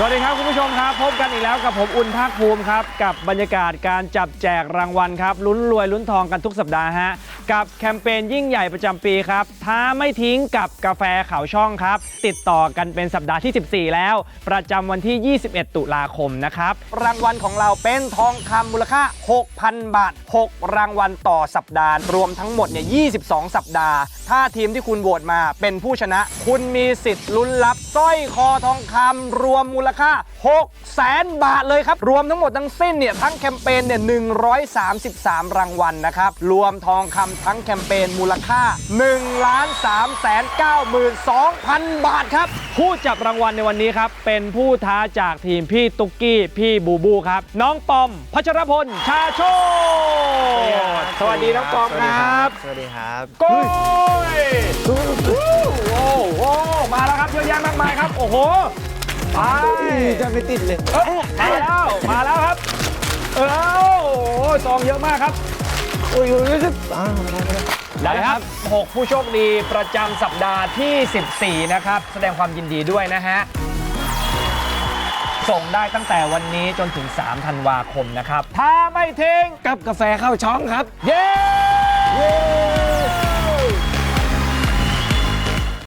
สวัสดีครับคุณผู้ชมครับ พบกันอีกแล้วกับผมอุ่นภาคภูมิครับ กับบรรยากาศการจับแจกรางวัลครับลุ้นรวยลุ้นทองกันทุกสัปดาห์ฮะ กับแคมเปญยิ่งใหญ่ประจำปีครับ ท้าไม่ทิ้งกับกาแฟเขาช่องครับ ติดต่อกันเป็นสัปดาห์ที่ 14 แล้ว ประจำวันที่ 21 ตุลาคมนะครับ รางวัลของเราเป็นทองคำมูลค่า 6,000 บาท 6 รางวัลต่อสัปดาห์ รวมทั้งหมดเนี่ย 22 สัปดาห์ ถ้าทีมที่คุณโหวตมาเป็นผู้ชนะ คุณมีสิทธิ์ลุ้นรับสร้อยคอทองคำรวมมูลค่า 6 แสนบาทเลยครับ รวมทั้งหมดทั้งสิ้นเนี่ยทั้งแคมเปญเนี่ย133 รางวัลนะครับ รวมทองคำทั้งแคมเปญมูลค่า1ล้าน3แสน92,000 บาทครับ ผู้จับรางวัลในวันนี้ครับ เป็นผู้ท้าจากทีมพี่ตุ๊กกี้ พี่บูบูครับ น้องปอม พัชรพล ชาโชตสวัสดีน้องปอมครับ สวัสดีครับโก้ยโอ้โหมาแล้วครับเยอะแยะมากมายครับ โอ้โหไปจะไม่ติดเลยเอ้ยมาแล้วมาแล้วครับ เออโอ้โหซองเยอะมากครับ อุ้ยอุ้ยอุ้ย อ่าได้ได้ได้ครับ 6 ผู้โชคดีประจำสัปดาห์ที่ 14 นะครับ แสดงความยินดีด้วยนะฮะ ส่งได้ตั้งแต่วันนี้จนถึง 3 ธันวาคมนะครับ ถ้าไม่ทิ้งกับกาแฟเข้าช่องครับ เย้